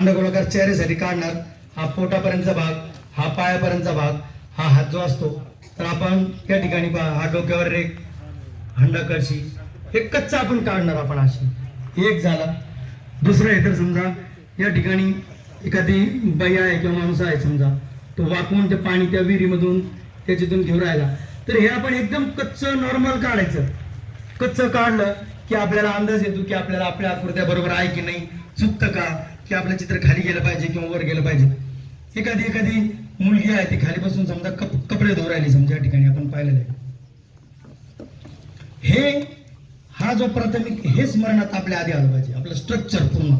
अंडगोलाकार चेहऱ्यासाठी काढणार. हा पोटापर्यंतचा भाग हा पायापर्यंतचा भाग हा हात जो असतो तर आपण या ठिकाणी पहा हा डोक्यावर एक हंडा हे कच्चा आपण काढणार आपण अशी. एक झाला. दुसरं आहे तर समजा या ठिकाणी एखादी बाई आहे किंवा माणूस आहे समजा तो वाकवून ते पाणी त्या विहिरीमधून त्याच्यातून घेऊन राहिला. तर हे आपण एकदम कच्च नॉर्मल काढायचं. कच्चं काढलं की आपल्याला अंदाज येतो की आपल्याला आपल्या आकृत्या बरोबर आहे की नाही चुकतं का? की आपलं चित्र खाली गेलं पाहिजे किंवा वर गेलं पाहिजे. एखादी एखादी मुलगी आहे ती खाली बसून समजा कप कपडे धुवून राहिली समजा या ठिकाणी आपण पाहिलेलं आहे. हे हा जो प्राथमिक हे स्मरणात आपल्या आधी आलं पाहिजे. आपलं स्ट्रक्चर पूर्ण.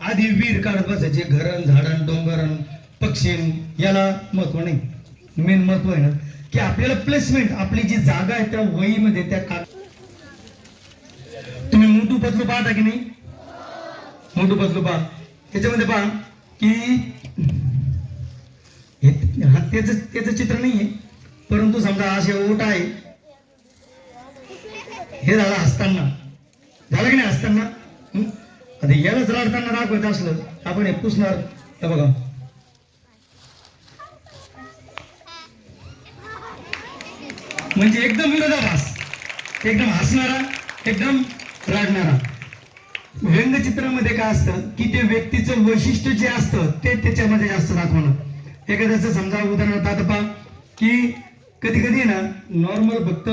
आधी वीर काढत बसायचे घरण झाडण डोंगरण पक्षी याला महत्त्व नाही. मेन महत्त्व आहे ना की आपल्याला प्लेसमेंट आपली जी जागा आहे त्या वहीमध्ये त्या का तुम्ही मोठू पतलू पाहता की नाही? मोठू पतलू पहा. त्याच्यामध्ये पहा की त्याच त्याचं त्याचं चित्र नाहीये. परंतु समजा असे ओट आहे. हे झालं हसताना. झालं की नाही हसताना? आता याला जर अडताना दाखवायचं असलं आपण हे पुसणार. हे बघा. म्हणजे एकदम विरोधाभास. एकदम हसणारा एकदम रडणारा. व्यंगचित्रामध्ये काय असतं की ते व्यक्तीचं वैशिष्ट्य जे असतं ते त्याच्यामध्ये जास्त दाखवणं. एखाद्याचं समजा उदाहरणार्थ आता पहा की कधी कधी ना नॉर्मल फक्त